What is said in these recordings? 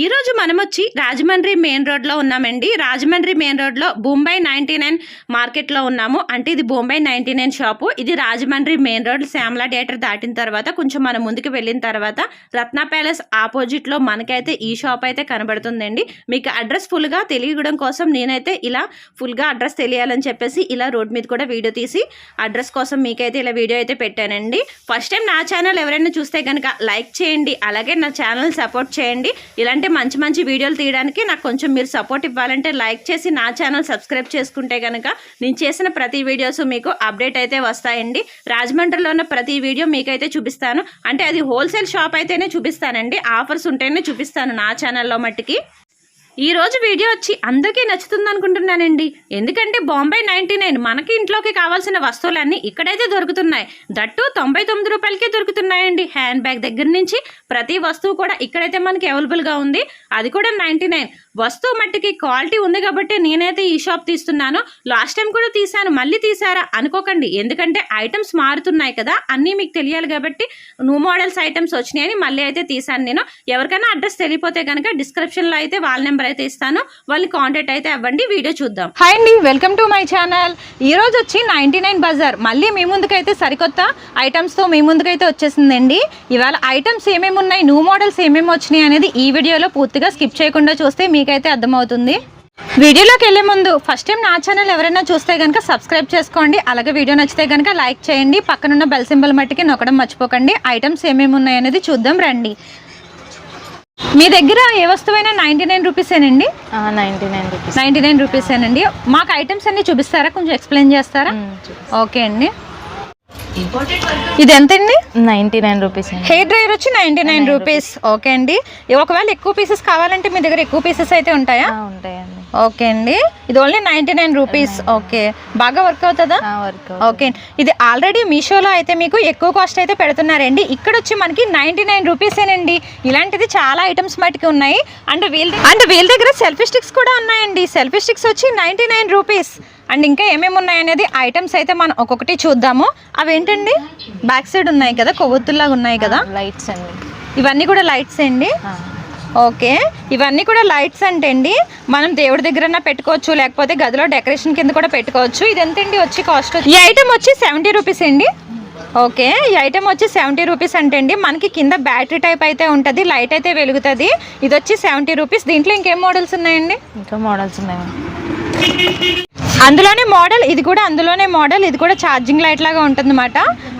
ఈ రోజు మనం వచ్చి రాజమండ్రి మెయిన్ రోడ్లో ఉన్నామండి. రాజమండ్రి మెయిన్ రోడ్లో బొంబాయి నైంటీ నైన్ మార్కెట్లో ఉన్నాము. అంటే ఇది బొంబాయి నైంటీ నైన్ షాపు. ఇది Rajahmundry main road Shyamala theatre దాటిన తర్వాత కొంచెం మనం ముందుకు వెళ్ళిన తర్వాత రత్న ప్యాలెస్ ఆపోజిట్లో మనకైతే ఈ షాప్ అయితే కనబడుతుందండి. మీకు అడ్రస్ ఫుల్గా తెలియడం కోసం నేనైతే ఇలా ఫుల్గా అడ్రస్ తెలియాలని చెప్పేసి ఇలా రోడ్ మీద కూడా వీడియో తీసి అడ్రస్ కోసం మీకైతే ఇలా వీడియో అయితే పెట్టానండి. ఫస్ట్ టైం నా ఛానల్ ఎవరైనా చూస్తే కనుక లైక్ చేయండి. అలాగే నా ఛానల్ సపోర్ట్ చేయండి. ఇలాంటి మంచి మంచి వీడియోలు తీయడానికి నాకు కొంచెం మీరు సపోర్ట్ ఇవ్వాలంటే లైక్ చేసి నా ఛానల్ సబ్స్క్రైబ్ చేసుకుంటే కనుక నేను చేసిన ప్రతి వీడియోస్ మీకు అప్డేట్ అయితే వస్తాయండి. రాజమండ్రిలో ఉన్న ప్రతి వీడియో మీకైతే చూపిస్తాను. అంటే అది హోల్సేల్ షాప్ అయితేనే చూపిస్తానండి. ఆఫర్స్ ఉంటేనే చూపిస్తాను నా ఛానల్లో మట్టుకి. ఈ రోజు వీడియో వచ్చి అందరికీ నచ్చుతుంది అనుకుంటున్నానండి ఎందుకంటే బాంబే నైంటీ నైన్ మనకి ఇంట్లోకి కావాల్సిన వస్తువులన్నీ ఇక్కడైతే దొరుకుతున్నాయి. దట్టు తొంభై తొమ్మిది రూపాయలకే దొరుకుతున్నాయండి. హ్యాండ్ బ్యాగ్ దగ్గర నుంచి ప్రతి వస్తువు కూడా ఇక్కడైతే మనకి అవైలబుల్గా ఉంది. అది కూడా నైంటీ నైన్. వస్తువు మట్టికి క్వాలిటీ ఉంది కాబట్టి నేనైతే ఈ షాప్ తీస్తున్నాను. లాస్ట్ టైం కూడా తీశాను మళ్ళీ తీసారా అనుకోకండి. ఎందుకంటే ఐటమ్స్ మారుతున్నాయి కదా అన్నీ మీకు తెలియాలి కాబట్టి న్యూ మోడల్స్ ఐటమ్స్ వచ్చినాయని మళ్ళీ అయితే తీశాను నేను. ఎవరికైనా అడ్రస్ తెలియపోతే కనుక డిస్క్రిప్షన్లో అయితే వాళ్ళ నెంబర్ అయితే ఇస్తాను. వాళ్ళు కాంటాక్ట్ అయితే అవ్వండి. వీడియో చూద్దాం. హాయ్ అండి వెల్కమ్ టు మై ఛానల్ ఈ రోజు వచ్చి నైన్టీ నైన్ బజార్ మళ్ళీ మీ ముందుకైతే సరికొత్త ఐటమ్స్తో మీ ముందుకైతే వచ్చేసిందండి ఇవాళ ఐటమ్స్ ఏమేమి ఉన్నాయి? న్యూ మోడల్స్ ఏమేమి వచ్చినాయి అనేది ఈ వీడియోలో పూర్తిగా స్కిప్ చేయకుండా చూస్తే మీకైతే అర్థమవుతుంది. వీడియోలోకి వెళ్ళే ముందు ఫస్ట్ టైం నా ఛానల్ ఎవరైనా చూస్తే కనుక సబ్స్క్రైబ్ చేసుకోండి. అలాగే వీడియో నచ్చితే కనుక లైక్ చేయండి. పక్కనున్న బెల్ సింబల్ మట్టికి నొక్కడం మర్చిపోకండి. ఐటమ్స్ ఏమేమి ఉన్నాయి అనేది చూద్దాం రండి. మీ దగ్గర ఏ వస్తువైనా ninety nine రూపీసేనండి? Ninety nine rupees. Ninety nine రూపీసేనండి. మాకు ఐటమ్స్ అన్ని చూపిస్తారా? కొంచెం ఎక్స్ప్లెయిన్ చేస్తారా? ఓకే అండి. ఇది ఎంతండి? Ninety nine rupees hair dryer వచ్చి నైంటీ నైన్ రూపీస్. ఓకే అండి. ఒకవేళ ఎక్కువ పీసెస్ కావాలంటే మీ దగ్గర ఎక్కువ పీసెస్ అయితే ఉంటాయా? ఉంటాయండి. ఓకే అండి. ఇది only ninety nine rupees. Okay. బాగా వర్క్ అవుతుందా? Work okay. ఇది ఆల్రెడీ మీషోలో అయితే మీకు ఎక్కువ కాస్ట్ అయితే పెడుతున్నారండి. ఇక్కడ వచ్చి మనకి నైంటీ నైన్ రూపీసేనండి ఇలాంటిది చాలా ఐటమ్స్ మటుకు ఉన్నాయి. అండ్ వీళ్ళ అండ్ వీళ్ళ దగ్గర సెల్ఫీ స్టిక్స్ కూడా ఉన్నాయండి. సెల్ఫీ స్టిక్స్ వచ్చి నైంటీ నైన్ రూపీస్. అండ్ ఇంకా ఏమేమి ఉన్నాయనేది ఐటమ్స్ అయితే మనం ఒక్కొక్కటి చూద్దాము. అవేంటండి బ్యాక్ సైడ్ ఉన్నాయి కదా కొవ్వొత్తుల్లాగా ఉన్నాయి కదా? లైట్స్ అండి. ఇవన్నీ కూడా లైట్స్ అండి? ఓకే. ఇవన్నీ కూడా లైట్స్ అంటే అండి మనం దేవుడి దగ్గర పెట్టుకోవచ్చు లేకపోతే గదిలో డెకరేషన్ కింద కూడా పెట్టుకోవచ్చు. ఇది ఎంతండి వచ్చి కాస్ట్ ఈ ఐటమ్ వచ్చి సెవెంటీ రూపీస్ అండి. ఓకే. ఈ ఐటమ్ వచ్చి సెవెంటీ రూపీస్ అంటే అండి మనకి కింద బ్యాటరీ టైప్ అయితే ఉంటుంది లైట్ అయితే వెలుగుతుంది. ఇది వచ్చి సెవెంటీ రూపీస్ దీంట్లో ఇంకేం మోడల్స్ ఉన్నాయండి? ఇంకా మోడల్స్ ఉన్నాయి అందులోనే మోడల్ ఇది కూడా అందులోనే మోడల్ ఇది కూడా ఛార్జింగ్ లైట్ లాగా ఉంటుంది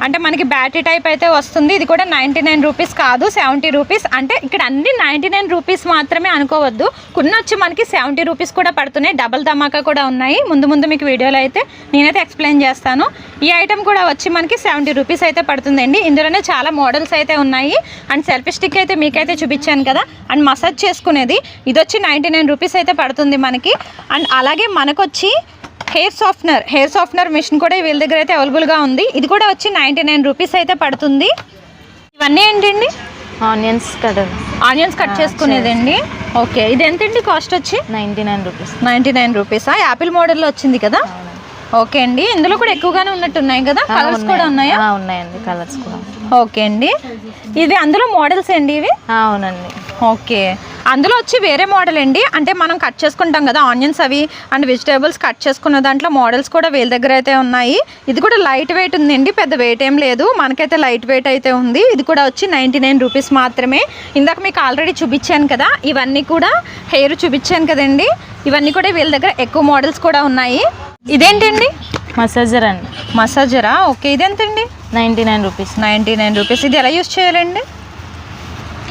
అంటే మనకి బ్యాటరీ టైప్ అయితే వస్తుంది ఇది కూడా నైంటీ నైన్ రూపీస్ కాదు సెవెంటీ రూపీస్ అంటే ఇక్కడ అన్ని నైంటీ నైన్ రూపీస్ మాత్రమే అనుకోవద్దు. కొన్ని వచ్చి మనకి సెవెంటీ రూపీస్ కూడా పడుతున్నాయి. డబల్ ధమాకా కూడా ఉన్నాయి. ముందు ముందు మీకు వీడియోలో అయితే నేనైతే ఎక్స్ప్లెయిన్ చేస్తాను. ఈ ఐటమ్ కూడా వచ్చి మనకి సెవెంటీ రూపీస్ అయితే పడుతుందండి. ఇందులోనే చాలా మోడల్స్ అయితే ఉన్నాయి. అండ్ సెల్ఫీ స్టిక్ అయితే మీకైతే చూపించాను కదా. అండ్ మసాజ్ చేసుకునేది. ఇది వచ్చి నైంటీ నైన్ రూపీస్ అయితే పడుతుంది మనకి. అండ్ అలాగే మనకొచ్చి hair softener hair softener machine కూడా వీళ్ళ దగ్గర అయితే అవైలబుల్గా ఉంది. ఇది కూడా వచ్చి నైంటీ నైన్ రూపీస్ అయితే పడుతుంది. ఇవన్నీ ఏంటండి? ఆనియన్స్ కదా ఆనియన్స్ కట్ చేసుకునేదండి. ఓకే ఇది ఎంతండి కాస్ట్ వచ్చి? Ninety nine rupees ninety nine రూపీసా Apple మోడల్లో వచ్చింది కదా? ఓకే అండి. ఇందులో కూడా ఎక్కువగానే ఉన్నట్టున్నాయి కదా? కలర్స్ కూడా ఉన్నాయా. ఉన్నాయండి. కలర్స్ కూడా. ఓకే అండి. ఇవి అందులో మోడల్స్ అండి ఇవి? అవునండి. ఓకే. అందులో వచ్చి వేరే మోడల్ అండి. అంటే మనం కట్ చేసుకుంటాం కదా ఆనియన్స్ అవి అండ్ వెజిటేబుల్స్ కట్ చేసుకున్న దాంట్లో మోడల్స్ కూడా వీళ్ళ దగ్గర అయితే ఉన్నాయి. ఇది కూడా లైట్ వెయిట్ ఉందండి పెద్ద వెయిట్ ఏం లేదు. మనకైతే లైట్ వెయిట్ అయితే ఉంది. ఇది కూడా వచ్చి నైంటీ నైన్ రూపీస్ మాత్రమే. ఇందాక మీకు ఆల్రెడీ చూపించాను కదా ఇవన్నీ కూడా హెయిర్ చూపించాను కదండి. ఇవన్నీ కూడా వీళ్ళ దగ్గర ఎక్కువ మోడల్స్ కూడా ఉన్నాయి. ఇదేంటండి? మసాజర్ అండి. మసాజరా? Okay ఇదెంతండి? Ninety nine rupees. Ninety nine rupees. ఇది ఎలా యూస్ చేయాలండి?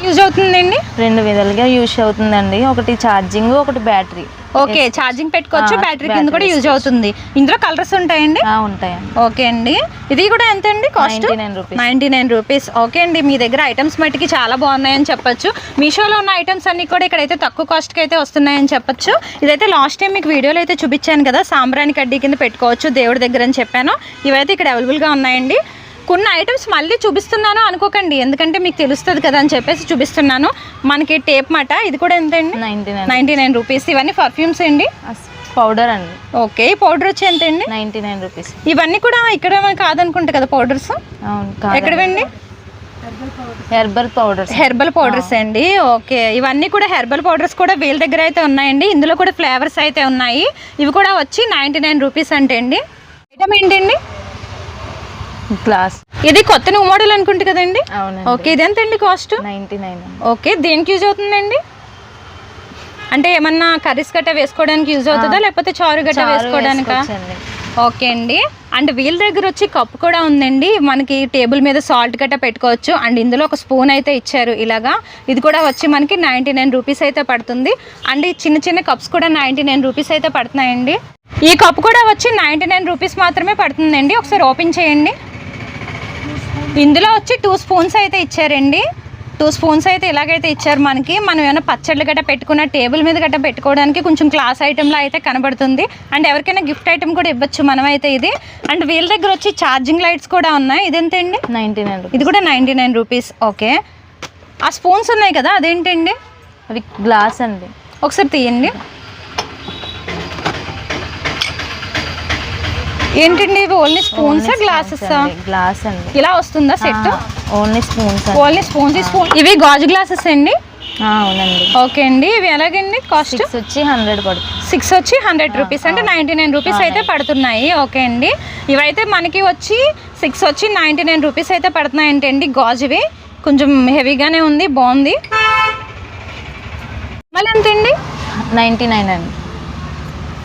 యూజ్ అవుతుందండి? రెండు విధాలుగా యూస్ అవుతుందండి. ఒకటి ఛార్జింగ్ ఒకటి బ్యాటరీ. ఓకే ఛార్జింగ్ పెట్టుకోవచ్చు బ్యాటరీ కింద కూడా యూజ్ అవుతుంది. ఇందులో కలర్స్ ఉంటాయండి? ఉంటాయండి. ఓకే అండి. ఇది కూడా ఎంత అండి cost 99 rupees. Ninety nine rupees. Okay అండి మీ దగ్గర ఐటమ్స్ మట్టికి చాలా బాగున్నాయని చెప్పొచ్చు. మీషోలో ఉన్న ఐటమ్స్ అన్ని కూడా ఇక్కడైతే తక్కువ కాస్ట్కి అయితే వస్తున్నాయని చెప్పొచ్చు. ఇదైతే లాస్ట్ టైం మీకు వీడియోలో అయితే చూపించాను కదా సాంబ్రాణి కడ్డీ కింద పెట్టుకోవచ్చు దేవుడి దగ్గర అని చెప్పాను. ఇవైతే ఇక్కడ అవైలబుల్గా ఉన్నాయండి. కొన్ని ఐటమ్స్ మళ్ళీ చూపిస్తున్నాను అనుకోకండి. ఎందుకంటే మీకు తెలుస్తుంది కదా అని చెప్పేసి చూపిస్తున్నాను. మనకి టేప్ మాట ఇది కూడా ఎంత అండి నైంటీ నైన్ రూపీస్. ఇవన్నీ పర్ఫ్యూమ్స్ అండి? పౌడర్ అండి. ఓకే. ఈ పౌడర్ వచ్చి ఎంత అండి నైంటీ నైన్ రూపీస్. ఇవన్నీ కూడా ఇక్కడ కాదనుకుంటా కదా పౌడర్స్. ఎక్కడవండి హెర్బల్ పౌడర్స్. హెర్బల్ పౌడర్స్ అండి. ఓకే. ఇవన్నీ కూడా హెర్బల్ పౌడర్స్ కూడా వీళ్ళ దగ్గర అయితే ఉన్నాయండి. ఇందులో కూడా ఫ్లేవర్స్ అయితే ఉన్నాయి. ఇవి కూడా వచ్చి నైంటీ నైన్ రూపీస్ అంటే అండి ఐటమ్ ఏంటండి? గ్లాస్ ఇది కొత్త న్యూ మోడల్ అనుకుంటు కదండి? ఓకే ఇది ఎంత అండి కాస్ట్ నైన్ ఓకే దేనికి యూజ్ అవుతుందండి? అంటే ఏమన్నా కర్రీస్ గట్ట వేసుకోవడానికి యూజ్ అవుతుందా? లేకపోతే చారు గట్ట వేసుకోవడానికా. ఓకే అండి. అండ్ వీళ్ళ దగ్గర వచ్చి కప్ కూడా ఉందండి. మనకి టేబుల్ మీద సాల్ట్ గట్ట పెట్టుకోవచ్చు. అండ్ ఇందులో ఒక స్పూన్ అయితే ఇచ్చారు ఇలాగా. ఇది కూడా వచ్చి మనకి నైంటీ నైన్ రూపీస్ అయితే పడుతుంది. అండ్ ఈ చిన్న చిన్న కప్స్ కూడా నైంటీ నైన్ రూపీస్ అయితే పడుతున్నాయండి. ఈ కప్ కూడా వచ్చి నైంటీ నైన్ రూపీస్ మాత్రమే పడుతుందండి. ఒకసారి ఓపెన్ చేయండి. ఇందులో వచ్చి టూ స్పూన్స్ అయితే ఇచ్చారండి. టూ స్పూన్స్ అయితే ఇలాగైతే ఇచ్చారు మనకి. మనం ఏమైనా పచ్చళ్ళు గట్ట పెట్టుకున్న టేబుల్ మీద గట్ట పెట్టుకోవడానికి కొంచెం క్లాస్ ఐటెంలో అయితే కనబడుతుంది. అండ్ ఎవరికైనా గిఫ్ట్ ఐటెం కూడా ఇవ్వచ్చు మనం అయితే ఇది. అండ్ వీళ్ళ దగ్గర వచ్చి ఛార్జింగ్ లైట్స్ కూడా ఉన్నాయి. ఇదెంత అండి నైంటీ నైన్ ఇది కూడా నైంటీ నైన్ రూపీస్. ఓకే. ఆ స్పూన్స్ ఉన్నాయి కదా అదేంటండి? అవి గ్లాస్ అండి. ఒకసారి తీయండి. ఏంటండి ఇవి? ఓన్లీ స్పూన్స్ గ్లాసెస్ గ్లాస్ అండి ఇలా వస్తుందా సెట్? ఓన్లీ స్పూన్స్ అండి. ఓన్లీ స్పూన్స్ స్పూన్ ఇవి గాజు గ్లాసెస్ అండి? అవునండి. ఓకే అండి. ఇవి ఎలాగండి? కాస్ట్ వచ్చి హండ్రెడ్ పడుతుంది. సిక్స్ వచ్చి హండ్రెడ్ రూపీస్ అంటే నైంటీ నైన్ రూపీస్ అయితే పడుతున్నాయి. ఓకే అండి. ఇవైతే మనకి వచ్చి సిక్స్ వచ్చి నైంటీ నైన్ రూపీస్ అయితే పడుతున్నాయి అండి గాజువి కొంచెం హెవీగానే ఉంది బాగుంది. మళ్ళీ ఎంతండి? నైంటీ నైన్ అండి.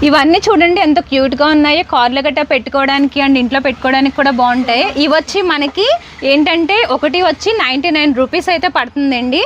ఇవన్నీ చూడండి ఎంత క్యూట్గా ఉన్నాయి. కార్లు గట్టా పెట్టుకోవడానికి అండ్ ఇంట్లో పెట్టుకోవడానికి కూడా బాగుంటాయి. ఇవి వచ్చి మనకి ఏంటంటే ఒకటి వచ్చి నైంటీ నైన్ రూపీస్ అయితే పడుతుందండి.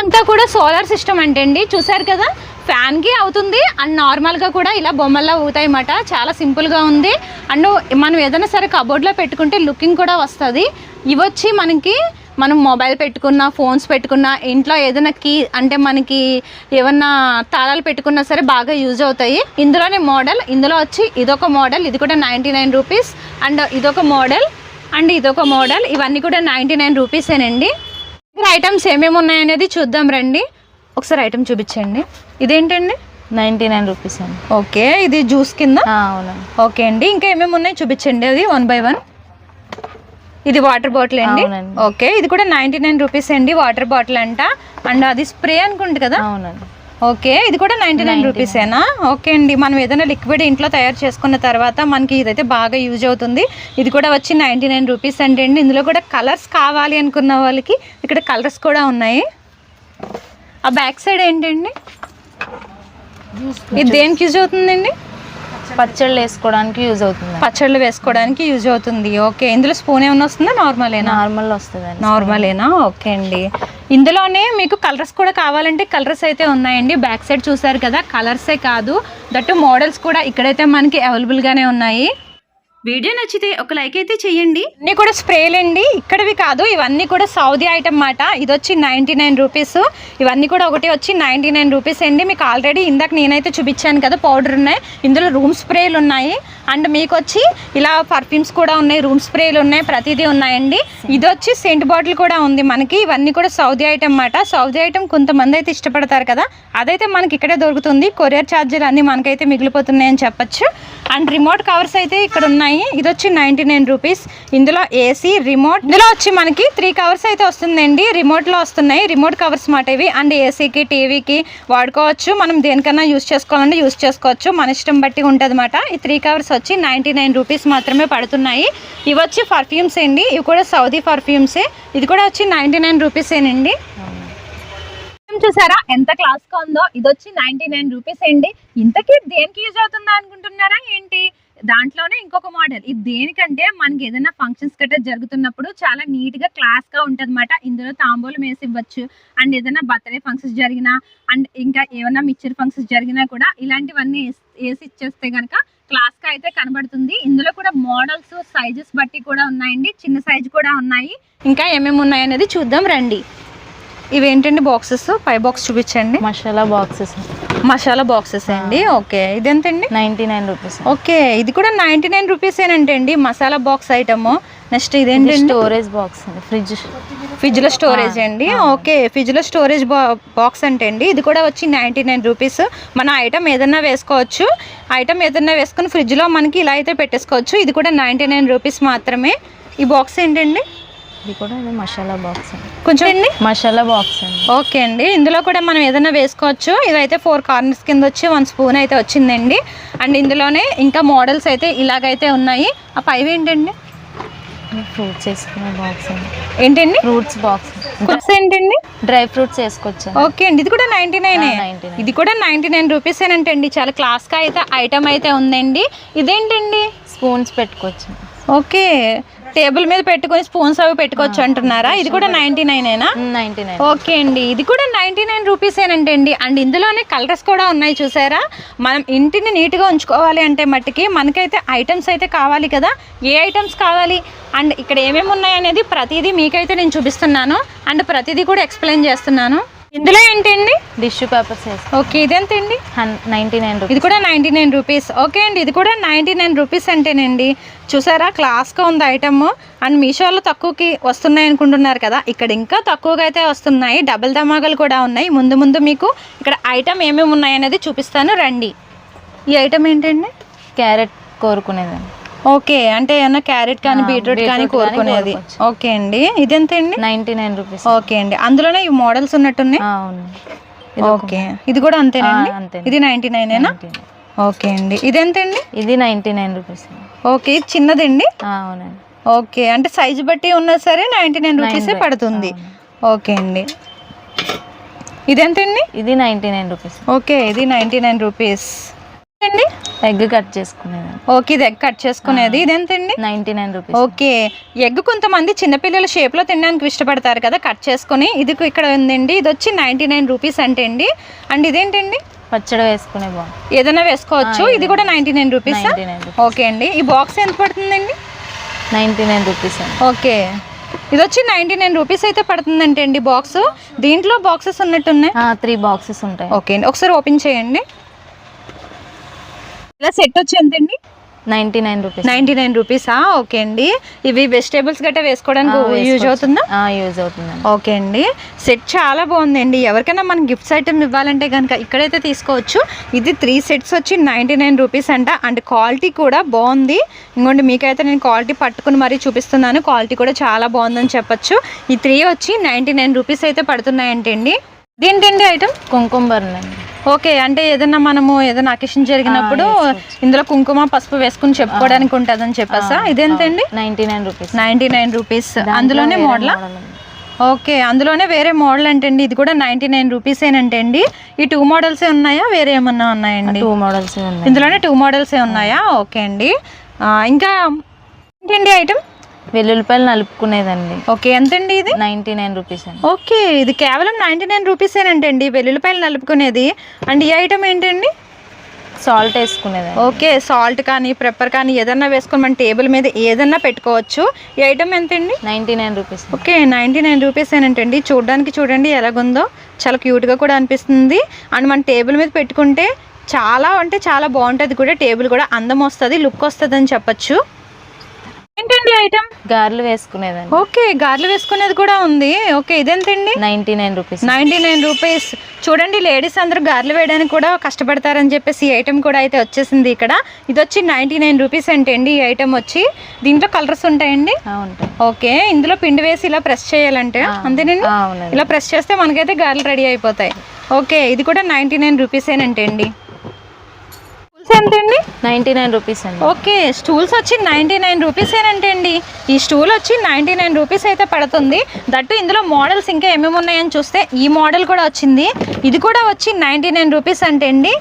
అంతా కూడా సోలార్ సిస్టమ్ అంటే అండి చూసారు కదా? ఫ్యాన్కి అవుతుంది. అండ్ నార్మల్గా కూడా ఇలా బొమ్మల్లో అవుతాయి అన్నమాట చాలా సింపుల్గా ఉంది. అండ్ మనం ఏదైనా సరే కబోర్డ్లో పెట్టుకుంటే లుకింగ్ కూడా వస్తుంది. ఇవి వచ్చి మనకి మనం మొబైల్ పెట్టుకున్నా ఫోన్స్ పెట్టుకున్నా ఇంట్లో ఏదైనా కీ అంటే మనకి ఏమన్నా తాళాలు పెట్టుకున్నా సరే బాగా యూజ్ అవుతాయి. ఇందులోనే మోడల్ ఇందులో వచ్చి ఇదొక మోడల్ ఇది కూడా నైంటీ నైన్ రూపీస్. అండ్ ఇదొక మోడల్ అండ్ ఇదొక మోడల్ ఇవన్నీ కూడా నైంటీ నైన్ రూపీసేనండి. ఇక్కడ ఐటమ్స్ ఏమేమి ఉన్నాయనేది చూద్దాం రండి. ఒకసారి ఐటమ్ చూపించండి. ఇదేంటండి? నైంటీ నైన్ రూపీస్ అండి ఓకే ఇది జ్యూస్ కింద? ఆ, అవునండి. ఓకే అండి ఇంకా ఏమేమి ఉన్నాయి చూపించండి అది వన్ బై వన్. ఇది వాటర్ బాటిల్ అండి. ఓకే ఇది కూడా నైంటీ నైన్ రూపీస్ అండి వాటర్ బాటిల్ అంట. అండ్ అది స్ప్రే అనుకుంటు కదా? అవునండి. ఓకే ఇది కూడా నైంటీ నైన్ రూపీసేనా ఓకే అండి మనం ఏదైనా లిక్విడ్ ఇంట్లో తయారు చేసుకున్న తర్వాత మనకి ఇదైతే బాగా యూజ్ అవుతుంది. ఇది కూడా వచ్చి నైంటీ నైన్ రూపీస్ అంటే అండి ఇందులో కూడా కలర్స్ కావాలి అనుకున్న వాళ్ళకి ఇక్కడ కలర్స్ కూడా ఉన్నాయి. ఆ బ్యాక్ సైడ్ ఏంటండి? ఇది దేనికి యూజ్ అవుతుందండి? పచ్చళ్ళు వేసుకోవడానికి యూజ్ అవుతుంది. పచ్చళ్ళు వేసుకోవడానికి యూజ్ అవుతుంది. ఓకే. ఇందులో స్పూన్ ఏమైనా వస్తుందా? నార్మలేనా? నార్మల్ వస్తుందండి నార్మలేనా? ఓకే అండి. ఇందులోనే మీకు కలర్స్ కూడా కావాలంటే కలర్స్ అయితే ఉన్నాయండి. బ్యాక్ సైడ్ చూసారు కదా కలర్సే కాదు. దట్టు మోడల్స్ కూడా ఇక్కడైతే మనకి అవైలబుల్గానే ఉన్నాయి. వీడియో నచ్చితే ఒక లైక్ అయితే చేయండి అన్నీ కూడా స్ప్రేలండి. ఇక్కడవి కాదు ఇవన్నీ కూడా సౌదీ ఐటమ్ మాట ఇది వచ్చి నైంటీ నైన్ రూపీస్. ఇవన్నీ కూడా ఒకటి వచ్చి నైంటీ నైన్ రూపీస్ అండి. మీకు ఆల్రెడీ ఇందాక నేనైతే చూపించాను కదా పౌడర్ ఉన్నాయి. ఇందులో రూమ్ స్ప్రేలు ఉన్నాయి. అండ్ మీకు వచ్చి ఇలా పర్ఫ్యూమ్స్ కూడా ఉన్నాయి. రూమ్ స్ప్రేలు ఉన్నాయి. ప్రతిదీ ఉన్నాయండి. ఇది వచ్చి సెంట్ బాటిల్ కూడా ఉంది మనకి. ఇవన్నీ కూడా సౌదీ ఐటమ్ మాట సౌదీ ఐటమ్ కొంతమంది అయితే ఇష్టపడతారు కదా. అదైతే మనకి ఇక్కడే దొరుకుతుంది. కొరియర్ ఛార్జీలు అన్నీ మనకైతే మిగిలిపోతున్నాయని చెప్పొచ్చు. అండ్ రిమోట్ కవర్స్ అయితే ఇక్కడ ఉన్నాయి. ఇది వచ్చి నైంటీ నైన్ రూపీస్. ఇందులో ఏసీ రిమోట్. ఇందులో వచ్చి మనకి త్రీ కవర్స్ అయితే వస్తుందండి. రిమోట్లో వస్తున్నాయి. రిమోట్ కవర్స్ మాట ఇవి. అండ్ ఏసీకి టీవీకి వాడుకోవచ్చు. మనం దేనికన్నా యూస్ చేసుకోవాలంటే యూస్ చేసుకోవచ్చు. మన ఇష్టం బట్టి ఉంటుంది అనమాట ఈ త్రీ కవర్స్ వచ్చి నైంటీ నైన్ రూపీస్ మాత్రమే పడుతున్నాయి. ఇవి వచ్చి పర్ఫ్యూమ్స్ అండి. ఇవి కూడా సౌదీ పర్ఫ్యూమ్సే. ఇది కూడా వచ్చి నైంటీ నైన్ రూపీసేనండి చూసారా? ఎంత క్లాస్గా ఉందో. ఇది వచ్చి నైన్టీ నైన్ రూపీస్ అండి. ఇంతకీ దేనికి యూజ్ అవుతుందా అనుకుంటున్నారా ఏంటి? దాంట్లోనే ఇంకొక మోడల్. ఇది దేనికంటే మనకి ఏదైనా ఫంక్షన్స్ గట్రా జరుగుతున్నప్పుడు చాలా నీట్గా క్లాస్గా ఇందులో తాంబూలం వేసి ఇవ్వచ్చు. అండ్ ఏదైనా బర్త్డే ఫంక్షన్స్ జరిగినా అండ్ ఇంకా ఏమైనా మిక్చర్ ఫంక్షన్స్ జరిగినా కూడా ఇలాంటివన్నీ వేసి- ఇచ్చేస్తే కనుక క్లాస్గా అయితే కనబడుతుంది. ఇందులో కూడా మోడల్స్ సైజెస్ బట్టి కూడా ఉన్నాయండి. చిన్న సైజు కూడా ఉన్నాయి. ఇంకా ఏమేమి ఉన్నాయి అనేది చూద్దాం రండి. ఇవేంటండి బాక్సెస్ పై బాక్స్ చూపించండి. మసాలా బాక్సెస్ మసాలా బాక్సెస్ అండి? ఓకే. ఇది ఎంతండి నైంటీ నైన్ రూపీస్. ఓకే. ఇది కూడా నైంటీ నైన్ రూపీస్ ఏనంటండి మసాలా బాక్స్ ఐటమ్ నెక్స్ట్ ఇదేంటండి? స్టోరేజ్ బాక్స్ అండి ఫ్రిడ్జ్ ఫ్రిడ్జ్లో స్టోరేజ్ అండి? ఓకే. ఫ్రిడ్జ్లో స్టోరేజ్ బాక్స్ అంటే అండి ఇది కూడా వచ్చి నైంటీ నైన్ రూపీస్. మన ఐటమ్ ఏదన్నా వేసుకోవచ్చు. ఐటమ్ ఏదన్నా వేసుకుని ఫ్రిడ్జ్లో మనకి ఇలా అయితే పెట్టేసుకోవచ్చు. ఇది కూడా నైంటీ నైన్ రూపీస్ మాత్రమే. ఈ బాక్స్ ఏంటండి? ఇది కూడా మసాలా బాక్స్ అండి. కొంచెం అండి? మసాలా బాక్స్ అండి. ఓకే అండి. ఇందులో కూడా మనం ఏదైనా వేసుకోవచ్చు. ఇదైతే ఫోర్ కార్నర్స్ కింద వచ్చి వన్ స్పూన్ అయితే వచ్చిందండి. అండ్ ఇందులోనే ఇంకా మోడల్స్ అయితే ఇలాగైతే ఉన్నాయి. ఆ పైవి ఏంటండి? ఫ్రూట్స్ వేసుకునే బాక్స్ అండి. ఏంటండి? ఫ్రూట్స్ బాక్స్ కుక్స్ ఏంటండి? డ్రై ఫ్రూట్స్ వేసుకోవచ్చు ఓకే అండి. ఇది కూడా నైంటీ నైన్ ఆ, 99. ఇది కూడా నైంటీ నైన్ రూపీస్ అండి. చాలా క్లాస్గా అయితే ఐటమ్ అయితే ఉందండి. ఇదేంటండి? స్పూన్స్ పెట్టుకోవచ్చు ఓకే. టేబుల్ మీద పెట్టుకొని స్పూన్స్ అవి పెట్టుకోవచ్చు అంటున్నారా? ఇది కూడా నైంటీ నైనేనా? Ninety nine. ఓకే అండి. ఇది కూడా నైంటీ నైన్ రూపీసేనంటే అండి. అండ్ ఇందులోనే కలర్స్ కూడా ఉన్నాయి చూసారా? మనం ఇంటిని నీట్గా ఉంచుకోవాలి అంటే మట్టికి మనకైతే ఐటమ్స్ అయితే కావాలి కదా? ఏ ఐటమ్స్ కావాలి? అండ్ ఇక్కడ ఏమేమి ఉన్నాయి అనేది ప్రతిదీ మీకైతే నేను చూపిస్తున్నాను. అండ్ ప్రతిదీ కూడా ఎక్స్ప్లెయిన్ చేస్తున్నాను. ఇందులో ఏంటండి? టిష్యూ పేపర్స్ ఓకే ఇదెంతండి నైంటీ నైన్ ఇది కూడా నైంటీ నైన్ రూపీస్. ఓకే అండి ఇది కూడా నైంటీ నైన్ రూపీస్ అంటేనండి. చూసారా క్లాస్గా ఉంది ఐటమ్. అండ్ మీషోలో తక్కువకి వస్తున్నాయి అనుకుంటున్నారు కదా ఇక్కడ ఇంకా తక్కువగా అయితే వస్తున్నాయి. డబుల్ ధమాకాలు కూడా ఉన్నాయి. ముందు ముందు మీకు ఇక్కడ ఐటమ్ ఏమేమి ఉన్నాయి అనేది చూపిస్తాను. రండి. ఈ ఐటమ్ ఏంటండి? క్యారెట్ కోరుకునేదండి ఓకే అంటే ఏమన్నా క్యారెట్ కానీ బీట్రూట్ కానీ కోరుకునేది. ఓకే అండి. ఇదెంత అండి నైంటీ నైన్ రూపీస్. ఓకే అండి. అందులోనే ఈ మోడల్స్ ఉన్నట్టున్నాయి? ఇది ఓకే. ఇది కూడా అంతేనండి. ఇది నైంటీ నైనేనా 99. ఓకే అండి. ఇదెంతండి? ఇది నైంటీ నైన్ రూపీస్. ఓకే ఇది చిన్నదండి? అవునండి. ఓకే అంటే సైజు బట్టి ఉన్నా సరే నైంటీ నైన్ రూపీసే పడుతుంది. ఓకే అండి. ఇదెంతండి? ఇది నైంటీ నైన్ రూపీస్. ఓకే ఇది నైంటీ నైన్ రూపీస్. అండి ఎగ్ కట్ చేసుకునేదండి ఓకే ఇది ఎగ్ కట్ చేసుకునేది. ఇదెంతండి ninety nine rupees. Okay egg కొంతమంది చిన్నపిల్లల షేప్లో తినడానికి ఇష్టపడతారు కదా కట్ చేసుకొని. ఇది ఇక్కడ ఉందండి ఇది వచ్చి నైంటీ నైన్ రూపీస్ అంటే అండి. అండ్ ఇదేంటండి? పచ్చడి వేసుకునే బాగుంది ఏదైనా వేసుకోవచ్చు. ఇది కూడా ninety nine rupees? 99 rupees. Okay అండి. ఈ బాక్స్ ఎంత పడుతుందండి? Ninety nine rupees okay. ఇది వచ్చి నైంటీ నైన్ రూపీస్ అయితే పడుతుందంటే అండి బాక్స్. దీంట్లో బాక్సెస్ ఉన్నట్టున్నాయి? త్రీ బాక్సెస్ ఉంటాయి. ఓకే అండి. ఒకసారి ఓపెన్ చేయండి. ఇలా సెట్ వచ్చి ఎంతండి ninety nine rupees. Ninety nine రూపీసా. Okay అండి. ఇవి వెజిటేబుల్స్ గట్రా వేసుకోవడానికి యూజ్ అవుతుందా? యూజ్ అవుతుందండి. ఓకే అండి. సెట్ చాలా బాగుందండి. ఎవరికైనా మనం గిఫ్ట్స్ ఐటమ్ ఇవ్వాలంటే కనుక ఇక్కడైతే తీసుకోవచ్చు. ఇది త్రీ సెట్స్ వచ్చి నైంటీ నైన్ రూపీస్ అంట. అండ్ క్వాలిటీ కూడా బాగుంది. ఇంకోండి మీకైతే నేను క్వాలిటీ పట్టుకుని మరీ చూపిస్తున్నాను. క్వాలిటీ కూడా చాలా బాగుందని చెప్పొచ్చు. ఈ త్రీ వచ్చి నైంటీ నైన్ రూపీస్ అయితే పడుతున్నాయంటే అండి ఇదేంటండి ఐటమ్? కుంకుమ బర్న్ అండి ఓకే అంటే ఏదైనా మనము ఏదైనా అకేషన్ జరిగినప్పుడు వేసుకోవచ్చు. ఇందులో కుంకుమ పసుపు వేసుకుని చెప్పుకోవడానికి ఉంటుందని చెప్పేసా? ఇదేంటండి ninety nine rupees. Ninety nine rupees. అందులోనే మోడలా? ఓకే అందులోనే వేరే మోడల్ అంటండి. ఇది కూడా నైంటీ నైన్ రూపీసేనంటే అండి ఈ టూ మోడల్సే ఉన్నాయా? వేరే ఏమన్నా ఉన్నాయండి? టూ మోడల్స్ ఇందులోనే టూ మోడల్సే ఉన్నాయా? ఓకే అండి. ఇంకా ఏంటండి ఐటమ్? వెల్లుల్లిపాయలు నలుపుకునేదండి. ఓకే ఎంతండి ఇది? నైంటీ నైన్ రూపీస్ అండి. ఓకే ఇది కేవలం నైంటీ నైన్ రూపీసేనంటండి వెల్లుల్లిపాయలు నలుపుకునేది. అండ్ ఈ ఐటమ్ ఏంటండి? సాల్ట్ వేసుకునేదండి. ఓకే సాల్ట్ కానీ పెప్పర్ కానీ ఏదన్నా వేసుకొని మన టేబుల్ మీద ఏదన్నా పెట్టుకోవచ్చు. ఈ ఐటమ్ ఎంతండి? Ninety nine rupees okay ninety nine rupees ఏనంటండి చూడడానికి చూడండి ఎలాగుందో. చాలా క్యూట్గా కూడా అనిపిస్తుంది. అండ్ మన టేబుల్ మీద పెట్టుకుంటే చాలా అంటే చాలా బాగుంటుంది కూడా. టేబుల్ కూడా అందం వస్తుంది లుక్ వస్తుంది అని చెప్పచ్చు. ఏంటండి ఐటమ్ గారెలు వేసుకునేదండి. ఓకే గార్లు వేసుకునేది కూడా ఉంది. Okay ఇదెంతండి? Ninety nine rupees. Ninety nine rupees. చూడండి లేడీస్ అందరూ గార్లు వేయడానికి కూడా కష్టపడతారని చెప్పేసి ఈ ఐటమ్ కూడా అయితే వచ్చేసింది ఇక్కడ. ఇది వచ్చి నైంటీ నైన్ రూపీస్ అంటే అండి ఈ ఐటమ్ వచ్చి. దీంట్లో కలర్స్ ఉంటాయండి? ఉంటాయి. ఓకే ఇందులో పిండి వేసి ఇలా ప్రెస్ చేయాలంటే. అంతేనండి? ఇలా ప్రెస్ చేస్తే మనకైతే గారెలు రెడీ అయిపోతాయి. ఓకే ఇది కూడా నైంటీ నైన్ రూపీసేనంటే అండి ఎంత అండి నైంటీ నైన్ రూపీస్ అండి. ఓకే స్టూల్స్ వచ్చి నైంటీ నైన్ రూపీసేనంటే అండి? ఈ స్టూల్ వచ్చి నైంటీ నైన్ రూపీస్ అయితే పడుతుంది. దట్టు ఇందులో మోడల్స్ ఇంకా ఏమేమి ఉన్నాయని చూస్తే ఈ మోడల్ కూడా వచ్చింది. ఇది కూడా వచ్చి నైంటీ నైన్ రూపీస్ అంటే అండి?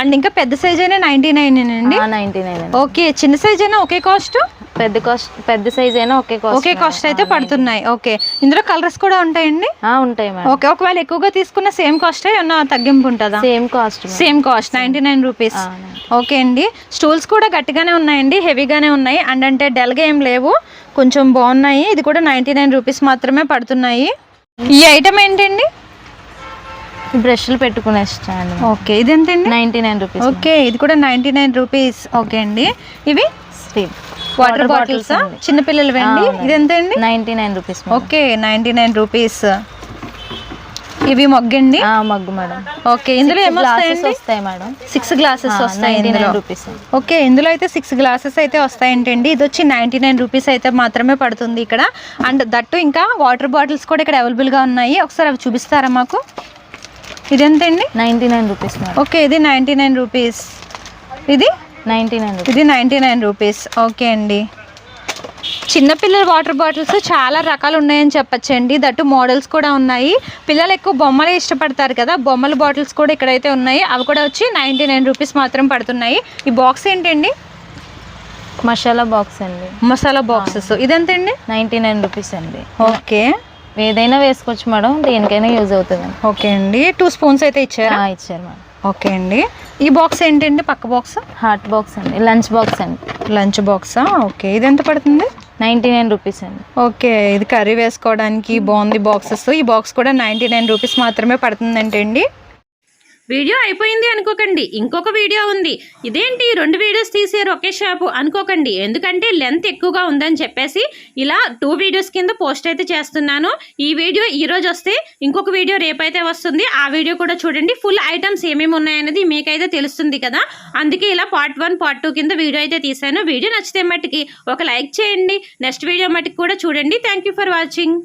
అండ్ ఇంకా పెద్ద సైజ్ అయినా నైంటీ నైన్ అండి నైంటీ నైన్ ఓకే చిన్న సైజ్ అయినా ఒకే కాస్ట్ పెద్ద కాస్ట్ పెద్ద సైజ్ అయినా ఒకే కాస్ట్ ఒకే కాస్ట్ అయితే పడుతున్నాయి. ఓకే. ఇందులో కలర్స్ కూడా ఉంటాయండి? ఉంటాయి మేడం. ఓకే. ఒకవేళ ఎక్కువగా తీసుకున్న సేమ్ కాస్ట్ ఏమన్నా తగ్గింపు ఉంటుందా? Same cost same cost ninety nine rupees okay అండి. స్టూల్స్ కూడా గట్టిగానే ఉన్నాయండి హెవీగానే ఉన్నాయి. అండ్ అంటే డల్గా ఏం లేవు. కొంచెం బాగున్నాయి. ఇది కూడా నైంటీ నైన్ రూపీస్ మాత్రమే పడుతున్నాయి. ఈ ఐటమ్ ఏంటండి? బ్రష్లు పెట్టుకునే స్టాండ్ ఓకే. ఇది ఎంతండి? Ninety nine rupees okay. ఇది కూడా నైంటీ నైన్ రూపీస్ ఓకే అండి. ఇవి? Steel water bottles? చిన్నపిల్లలు అండి ఇది ఎంత అండి ninety nine rupees okay ninety nine rupees. ఇవి మొగ్గండి? Mug madam. ఓకే ఇందులో గ్లాసెస్ ఏమొస్తాయండి? వస్తాయి మేడం. సిక్స్ గ్లాసెస్ వస్తాయి నైన్టీ ఇందులో. రూపీస్. ఓకే ఇందులో అయితే సిక్స్ గ్లాసెస్ అయితే వస్తాయంటండి. ఇది వచ్చి నైంటీ నైన్ రూపీస్ అయితే మాత్రమే పడుతుంది ఇక్కడ. అండ్ దట్టు ఇంకా వాటర్ బాటిల్స్ కూడా ఇక్కడ అవైలబుల్గా ఉన్నాయి. ఒకసారి అవి చూపిస్తారా మాకు? ఇదెంతండి? నైన్టీ నైన్ రూపీస్ ఓకే ఇది నైంటీ నైన్ రూపీస్. ఇది? నైన్టీ నైన్ ఇది నైంటీ నైన్ రూపీస్. ఓకే అండి. చిన్నపిల్లల వాటర్ బాటిల్స్ చాలా రకాలు ఉన్నాయని చెప్పచ్చండి దట్టు మోడల్స్ కూడా ఉన్నాయి. పిల్లలు ఎక్కువ బొమ్మలే ఇష్టపడతారు కదా. బొమ్మల బాటిల్స్ కూడా ఇక్కడైతే ఉన్నాయి. అవి కూడా వచ్చి నైంటీ నైన్ రూపీస్ మాత్రం పడుతున్నాయి. ఈ బాక్స్ ఏంటండి? మసాలా బాక్స్ అండి. మసాలా బాక్సెస్. ఇదెంతండి? నైన్టీ నైన్ రూపీస్ అండి. ఓకే. ఏదైనా వేసుకోవచ్చు మేడం. దేనికైనా యూజ్ అవుతుంది ఓకే అండి. టూ స్పూన్స్ అయితే ఇచ్చారా? ఇచ్చారు మేడం. ఓకే అండి. ఈ బాక్స్ ఏంటండి? పక్క బాక్స్? హాట్ బాక్స్ అండి. లంచ్ బాక్స్ అండి. లంచ్ బాక్సా ఓకే. ఇది ఎంత పడుతుంది? నైంటీ నైన్ రూపీస్ అండి. ఓకే. ఇది కర్రీ వేసుకోవడానికి బాగుంది బాక్సెస్. ఈ బాక్స్ కూడా నైంటీ నైన్ రూపీస్ మాత్రమే పడుతుందంటండి. వీడియో అయిపోయింది అనుకోకండి. ఇంకొక వీడియో ఉంది. ఇదేంటి? రెండు వీడియోస్ తీసారు ఒకే షాపు. అనుకోకండి. ఎందుకంటే లెంత్ ఎక్కువగా ఉందని చెప్పేసి ఇలా టూ వీడియోస్ కింద పోస్ట్ అయితే చేస్తున్నాను. ఈ వీడియో ఈరోజు వస్తే ఇంకొక వీడియో రేపైతే వస్తుంది. ఆ వీడియో కూడా చూడండి. ఫుల్ ఐటమ్స్ ఏమేమి ఉన్నాయనేది మీకైతే తెలుస్తుంది కదా. అందుకే ఇలా పార్ట్ వన్ పార్ట్ టూ కింద వీడియో అయితే తీసాను వీడియో నచ్చితే మట్టుకి ఒక లైక్ చేయండి. నెక్స్ట్ వీడియో మట్టికి కూడా చూడండి. Thank you for watching.